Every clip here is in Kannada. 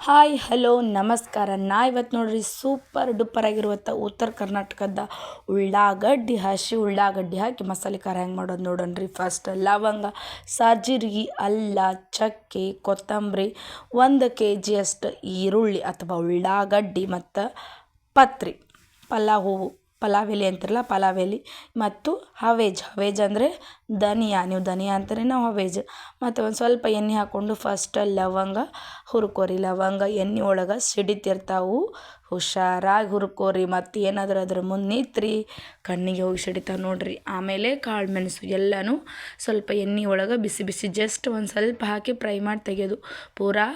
ಹಾಯ್, ಹಲೋ, ನಮಸ್ಕಾರ. ನಾ ಇವತ್ತು ನೋಡ್ರಿ ಸೂಪರ್ ಡೂಪರ್ ಆಗಿರುವಂಥ ಉತ್ತರ ಕರ್ನಾಟಕದ ಉಳ್ಳಾಗಡ್ಡಿ ಹಸಿ ಉಳ್ಳಾಗಡ್ಡಿ ಹಾಕಿ ಮಸಾಲೆ ಖಾರ ಹೆಂಗೆ ಮಾಡೋದು ನೋಡೋಣ್ರಿ ಫಸ್ಟ್ ಲವಂಗ, ಸಾಜೀರಿಗೆ, ಅಲ್ಲ, ಚಕ್ಕೆ, ಕೊತ್ತಂಬರಿ, ಒಂದು ಕೆ ಜಿಯಷ್ಟು ಈರುಳ್ಳಿ ಅಥವಾ ಉಳ್ಳಾಗಡ್ಡಿ ಮತ್ತು ಪತ್ರಿ, ಪಲಾವ್, ಹೂವು. ಪಲಾವ್ ಎಲೆ ಅಂತಿರಲ್ಲ ಪಲಾವ್ ಮತ್ತು ಹವೇಜ್ ಹವೇಜ್ ಅಂದರೆ ಧನಿಯಾ. ನೀವು ಧನಿಯಾ ಅಂತಾರೆ, ನಾವು ಹವೇಜ್. ಮತ್ತು ಒಂದು ಸ್ವಲ್ಪ ಎಣ್ಣೆ ಹಾಕ್ಕೊಂಡು ಫಸ್ಟ್ ಲವಂಗ, ಹುರ್ಕೊರಿ. ಲವಂಗ ಎಣ್ಣೆ ಒಳಗೆ ಸಿಡಿತಿರ್ತಾವು. ಹುಷಾರಾಗಿ ಹುರ್ಕೋರಿ, ಮತ್ತು ಏನಾದರೂ ಅದ್ರ ಮುಂದೆ ನಿಂತ್ರಿ, ಕಣ್ಣಿಗೆ ಹೋಗಿ ಸಿಡಿತಾವೆ ನೋಡ್ರಿ. ಆಮೇಲೆ ಕಾಳು ಮೆಣಸು ಎಲ್ಲನೂ ಸ್ವಲ್ಪ ಎಣ್ಣೆ ಒಳಗೆ ಬಿಸಿ ಬಿಸಿ ಜಸ್ಟ್ ಒಂದು ಸ್ವಲ್ಪ ಹಾಕಿ ಫ್ರೈ ಮಾಡಿ ತೆಗೆಯೋದು ಪೂರಾ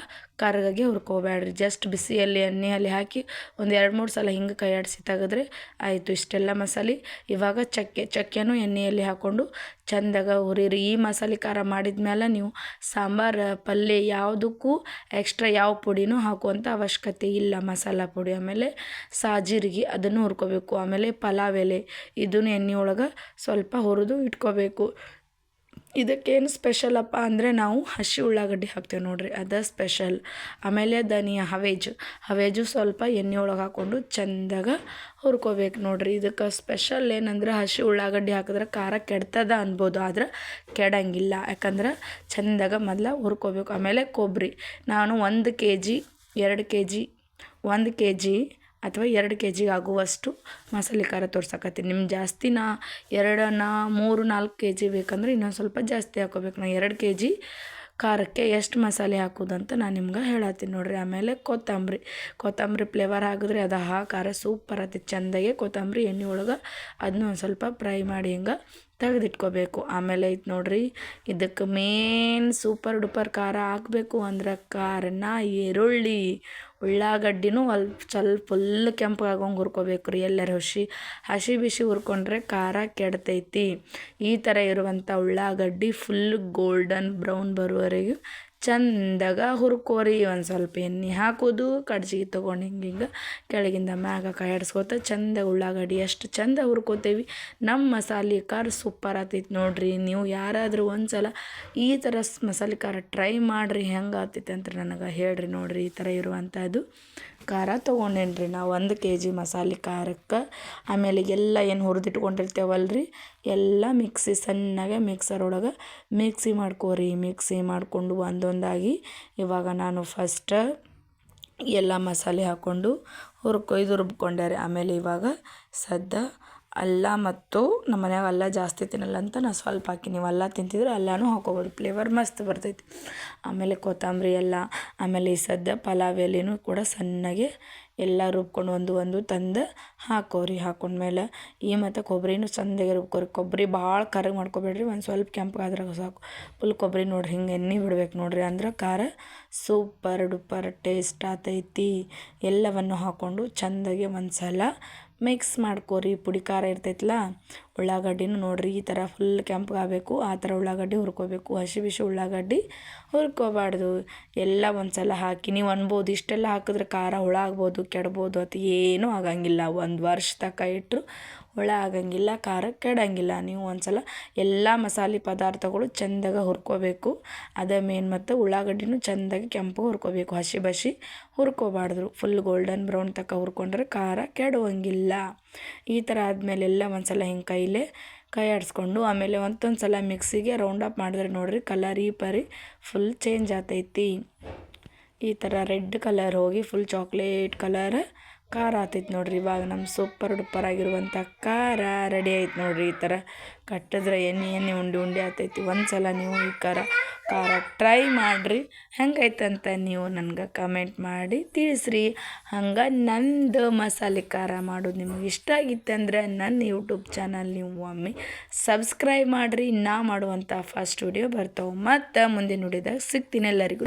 ಕರಗಗೆ ಹುರ್ಕೋಬೇಡ್ರಿ. ಜಸ್ಟ್ ಬಿಸಿಯಲ್ಲಿ ಎಣ್ಣೆಯಲ್ಲಿ ಹಾಕಿ ಒಂದು ಎರಡು ಮೂರು ಸಲ ಹಿಂಗೆ ಕೈಯಾಡಿಸಿ ತೆಗೆದ್ರೆ ಆಯಿತು. ಇಷ್ಟೆಲ್ಲ ಮಸಾಲೆ ಇವಾಗ ಚಕ್ಕೆ, ಚಕ್ಕೆನೂ ಎಣ್ಣೆಯಲ್ಲಿ ಹಾಕ್ಕೊಂಡು ಚಂದಾಗ ಹುರಿರಿ. ಈ ಮಸಾಲೆ ಖಾರ ಮಾಡಿದ ಮೇಲೆ ನೀವು ಸಾಂಬಾರು ಪಲ್ಯ ಯಾವುದಕ್ಕೂ ಎಕ್ಸ್ಟ್ರಾ ಯಾವ ಪುಡಿನೂ ಹಾಕುವಂಥ ಅವಶ್ಯಕತೆ ಇಲ್ಲ ಮಸಾಲ ಪುಡಿ. ಆಮೇಲೆ ಸಾಜೀರಿಗೆ ಅದನ್ನು ಹುರ್ಕೋಬೇಕು. ಆಮೇಲೆ ಪಲಾವ್ ಎಲೆ, ಇದನ್ನು ಎಣ್ಣೆ ಒಳಗೆ ಸ್ವಲ್ಪ ಹುರಿದು ಇಟ್ಕೋಬೇಕು. ಇದಕ್ಕೇನು ಸ್ಪೆಷಲಪ್ಪ ಅಂದರೆ ನಾವು ಹಸಿ ಉಳ್ಳಾಗಡ್ಡಿ ಹಾಕ್ತೇವೆ ನೋಡಿರಿ, ಅದ ಸ್ಪೆಷಲ್ ಆಮೇಲೆ ಧನಿಯಾ, ಹವೇಜು. ಹವೇಜು ಸ್ವಲ್ಪ ಎಣ್ಣೆ ಒಳಗೆ ಹಾಕ್ಕೊಂಡು ಚೆಂದಾಗ ಹುರ್ಕೋಬೇಕು ನೋಡಿರಿ. ಇದಕ್ಕೆ ಸ್ಪೆಷಲ್ ಏನಂದ್ರೆ ಹಸಿ ಉಳ್ಳಾಗಡ್ಡಿ ಹಾಕಿದ್ರೆ ಖಾರ ಕೆಡ್ತದ ಅನ್ಬೋದು, ಆದ್ರೆ ಕೆಡಂಗಿಲ್ಲ. ಯಾಕಂದ್ರೆ ಚೆಂದಾಗ ಮೊದ್ಲು ಹುರ್ಕೋಬೇಕು. ಆಮೇಲೆ ಕೊಬ್ಬರಿ ನಾನು ಒಂದು ಕೆ ಜಿ ಎರಡು ಕೆ ಜಿ ಒಂದು ಕೆ ಜಿ ಅಥವಾ ಎರಡು ಕೆ ಜಿಗೆ ಆಗುವಷ್ಟು ಮಸಾಲೆ ಖಾರ ತೋರ್ಸಕತ್ತೀನಿ. ನಿಮ್ಗೆ ಜಾಸ್ತಿ ನಾ ಎರಡು ನಾ ಮೂರು ನಾಲ್ಕು ಕೆ ಜಿ ಬೇಕಂದ್ರೆ ಇನ್ನೊಂದು ಸ್ವಲ್ಪ ಜಾಸ್ತಿ ಹಾಕೋಬೇಕು. ನಾ ಎರಡು ಕೆ ಜಿ ಖಾರಕ್ಕೆ ಎಷ್ಟು ಮಸಾಲೆ ಹಾಕೋದಂತ ನಾನು ನಿಮ್ಗೆ ಹೇಳತ್ತೀನಿ ನೋಡಿರಿ. ಆಮೇಲೆ ಕೊತ್ತಂಬರಿ. ಕೊತ್ತಂಬರಿ ಫ್ಲೇವರ್ ಹಾಕಿದ್ರೆ ಅದು ಹಾ ಖಾರ ಸೂಪರ್ ಆತಿ. ಚೆಂದಾಗೆ ಕೊತ್ತಂಬರಿ ಎಣ್ಣೆ ಒಳಗೆ ಅದನ್ನ ಒಂದು ಸ್ವಲ್ಪ ಫ್ರೈ ಮಾಡಿ ಹಿಂಗೆ ತೆಗೆದಿಟ್ಕೋಬೇಕು. ಆಮೇಲೆ ಐತೆ ನೋಡಿರಿ ಇದಕ್ಕೆ ಮೇನ್ ಸೂಪರ್ ಡೂಪರ್ ಖಾರ ಹಾಕಬೇಕು ಅಂದ್ರೆ ಖಾರನ, ಈರುಳ್ಳಿ ಉಳ್ಳಾಗಡ್ಡಿನೂ ಅಲ್ಪ ಸ್ವಲ್ಪ ಫುಲ್ ಕೆಂಪಗಾಗೋಂಗೆ ಹುರ್ಕೋಬೇಕು ರೀ ಎಲ್ಲರ ಹಸಿ ಹಸಿ ಬಿಸಿ ಹುರ್ಕೊಂಡ್ರೆ ಖಾರ ಕೆಡ್ತೈತಿ. ಈ ಥರ ಇರುವಂಥ ಉಳ್ಳಾಗಡ್ಡಿ ಫುಲ್ ಗೋಲ್ಡನ್ ಬ್ರೌನ್ ಬರುವವರೆಗೂ ಚಂದಾಗ ಹುರ್ಕೋರಿ ಒಂದು ಸ್ವಲ್ಪ ಎಣ್ಣೆ ಹಾಕೋದು ಕಡ್ಜಿಗೆ ತೊಗೊಂಡು ಹಿಂಗೆ ಹಿಂಗೆ ಕೆಳಗಿಂದ ಮ್ಯಾಗ ಕಾಯಾಡ್ಸ್ಕೊತ ಚಂದ ಉಳ್ಳಾಗಡ್ಡಿ ಎಷ್ಟು ಚಂದ ಹುರ್ಕೋತೇವಿ. ನಮ್ಮ ಮಸಾಲೆ ಖಾರ ಸೂಪರ್ ಆತೈತಿ ನೋಡಿರಿ. ನೀವು ಯಾರಾದರೂ ಒಂದು ಸಲ ಈ ಥರ ಮಸಾಲೆ ಖಾರ ಟ್ರೈ ಮಾಡಿರಿ, ಹೆಂಗೆ ಆಗ್ತೈತೆ ಅಂತ ನನಗೆ ಹೇಳ್ರಿ ನೋಡಿರಿ ಈ ಥರ ಇರುವಂಥದ್ದು ಖಾರ ತೊಗೊಂಡೇನಿ ರೀ ನಾವು ಒಂದು ಕೆ ಜಿ ಮಸಾಲೆ ಖಾರಕ್ಕೆ, ಆಮೇಲೆ ಎಲ್ಲ ಏನು ಹುರಿದಿಟ್ಕೊಂಡಿರ್ತೇವಲ್ಲ ರೀ ಎಲ್ಲ ಮಿಕ್ಸಿ ಸಣ್ಣಗೆ ಮಿಕ್ಸರ್ ಒಳಗೆ ಮಿಕ್ಸಿ ಮಾಡ್ಕೋರಿ. ಮಿಕ್ಸಿ ಮಾಡಿಕೊಂಡು ಒಂದೊಂದಾಗಿ ಇವಾಗ ನಾನು ಫಸ್ಟ ಎಲ್ಲ ಮಸಾಲೆ ಹಾಕ್ಕೊಂಡು ಹುರ್ಕೊಯ್ದು ರುಬ್ಕೊಂಡೆ ರೀ ಆಮೇಲೆ ಇವಾಗ ಸದ್ಯ ಅಲ್ಲ ಮತ್ತು ನಮ್ಮ ಮನ್ಯಾಗ ಅಲ್ಲ ಜಾಸ್ತಿ ತಿನ್ನಲ್ಲ ಅಂತ ನಾ ಸ್ವಲ್ಪ ಹಾಕಿ, ನೀವು ಅಲ್ಲ ತಿಂತಿದ್ರೆ ಅಲ್ಲನೂ ಹಾಕೋಬೋದು ಫ್ಲೇವರ್ ಮಸ್ತ್ ಬರ್ತೈತಿ. ಆಮೇಲೆ ಕೊತ್ತಂಬರಿ ಎಲ್ಲ, ಆಮೇಲೆ ಈ ಸದ್ಯ ಪಲಾವ್ ಎಲೆನೂ ಕೂಡ ಸಣ್ಣಗೆ ಎಲ್ಲ ರುಬ್ಕೊಂಡು ಒಂದು ಒಂದು ತಂದು ಹಾಕೋರಿ. ಹಾಕೊಂಡ್ಮೇಲೆ ಈ ಮತ್ತು ಕೊಬ್ಬರಿನೂ ಚಂದಾಗಿ ರುಬ್ಕೋರಿ. ಕೊಬ್ಬರಿ ಭಾಳ ಕರ್ರಗೆ ಮಾಡ್ಕೊಬೇಡ್ರಿ. ಒಂದು ಸ್ವಲ್ಪ ಕೆಂಪಗಾದ್ರಾಗ ಸಾಕು. ಫುಲ್ ಕೊಬ್ಬರಿ ನೋಡ್ರಿ, ಹಿಂಗೆ ಎಣ್ಣೆ ಬಿಡ್ಬೇಕು ನೋಡ್ರಿ. ಅಂದ್ರೆ ಖಾರ ಸೂಪರ್ ಡೂಪರ್ ಟೇಸ್ಟ್ ಆತೈತಿ. ಎಲ್ಲವನ್ನು ಹಾಕ್ಕೊಂಡು ಚೆಂದಾಗಿ ಒಂದು ಸಲ ಮಿಕ್ಸ್ ಮಾಡ್ಕೋರಿ, ಪುಡಿ ಖಾರ ಇರ್ತೈತಲ್ಲ ಉಳ್ಳಾಗಡ್ಡಿನೂ ನೋಡಿರಿ, ಈ ಥರ ಫುಲ್ ಕೆಂಪಗಾಗಬೇಕು. ಆ ಥರ ಉಳ್ಳಾಗಡ್ಡಿ ಹುರ್ಕೋಬೇಕು. ಹಸಿ ಬಿಸಿ ಉಳ್ಳಾಗಡ್ಡಿ ಹುರ್ಕೋಬಾರ್ದು. ಎಲ್ಲ ಒಂದು ಸಲ ಹಾಕಿ, ನೀವು ಅನ್ಬೋದು, ಇಷ್ಟೆಲ್ಲ ಹಾಕಿದ್ರೆ ಖಾರ ಹುಳ ಆಗ್ಬೋದು, ಕೆಡ್ಬೋದು ಅಥವಾ ಏನೂ ಆಗಂಗಿಲ್ಲ. ಒಂದು ವರ್ಷ ತನಕ ಇಟ್ಟರು ಹುಳ ಆಗಂಗಿಲ್ಲ, ಖಾರ ಕೆಡಂಗಿಲ್ಲ. ನೀವು ಒಂದು ಸಲ ಎಲ್ಲ ಮಸಾಲೆ ಪದಾರ್ಥಗಳು ಚೆಂದಾಗ ಹುರ್ಕೋಬೇಕು. ಅದೇ ಮೇನ್ ಮತ್ತು ಉಳ್ಳಾಗಡ್ಡಿನೂ ಚೆಂದಾಗಿ ಕೆಂಪು ಹುರ್ಕೋಬೇಕು. ಹಸಿ ಬಸಿ ಹುರ್ಕೋಬಾರ್ದು ಫುಲ್ ಗೋಲ್ಡನ್ ಬ್ರೌನ್ ತಕ್ಕ ಹುರ್ಕೊಂಡ್ರೆ ಖಾರ ಕೆಡುವಂಗಿಲ್ಲ. ಈ ಥರ ಆದಮೇಲೆ ಎಲ್ಲ ಒಂದು ಸಲ ಹಿಂಗೆ ಕೈಲೇ ಕೈ ಆಡಿಸ್ಕೊಂಡು, ಆಮೇಲೆ ಒಂದೊಂದು ಸಲ ಮಿಕ್ಸಿಗೆ ರೌಂಡ್ ಅಪ್ ಮಾಡಿದ್ರೆ ನೋಡಿರಿ ಕಲರ್ ಈ ಪರಿ ಫುಲ್ ಚೇಂಜ್ ಆತೈತಿ. ಈ ಥರ ರೆಡ್ ಕಲರ್ ಹೋಗಿ ಫುಲ್ ಚಾಕ್ಲೇಟ್ ಕಲರ್ ಖಾರ ಆತೈತೆ ನೋಡಿರಿ. ಇವಾಗ ನಮ್ಮ ಸೂಪರ್ ಡೂಪರ್ ಆಗಿರುವಂಥ ಖಾರ ರೆಡಿ ಆಯ್ತು ನೋಡಿರಿ ಈ ಥರ ಕಟ್ಟಿದ್ರೆ ಎಣ್ಣೆ ಎಣ್ಣೆ, ಉಂಡೆ ಉಂಡೆ ಆತೈತಿ. ಒಂದು ಸಲ ನೀವು ಈ ಖಾರ ಖಾರ ಟ್ರೈ ಮಾಡಿರಿ. ಹೆಂಗೈತಂತ ನೀವು ನನಗೆ ಕಮೆಂಟ್ ಮಾಡಿ ತಿಳಿಸ್ರಿ. ಹಂಗೆ ನಂದು ಮಸಾಲೆ ಖಾರ ಮಾಡೋದು ನಿಮಗೆ ಇಷ್ಟ ಆಗಿತ್ತಂದ್ರೆ ನನ್ನ ಯೂಟ್ಯೂಬ್ ಚಾನಲ್ ನೀವು ಒಮ್ಮೆ ಸಬ್ಸ್ಕ್ರೈಬ್ ಮಾಡಿರಿ. ನಾ ಮಾಡುವಂಥ ಫಸ್ಟ್ ವಿಡಿಯೋ ಬರ್ತಾವೆ. ಮತ್ತು ಮುಂದಿನ ನೋಡಿದಾಗ ಸಿಗ್ತೀನಿ ಎಲ್ಲರಿಗೂ.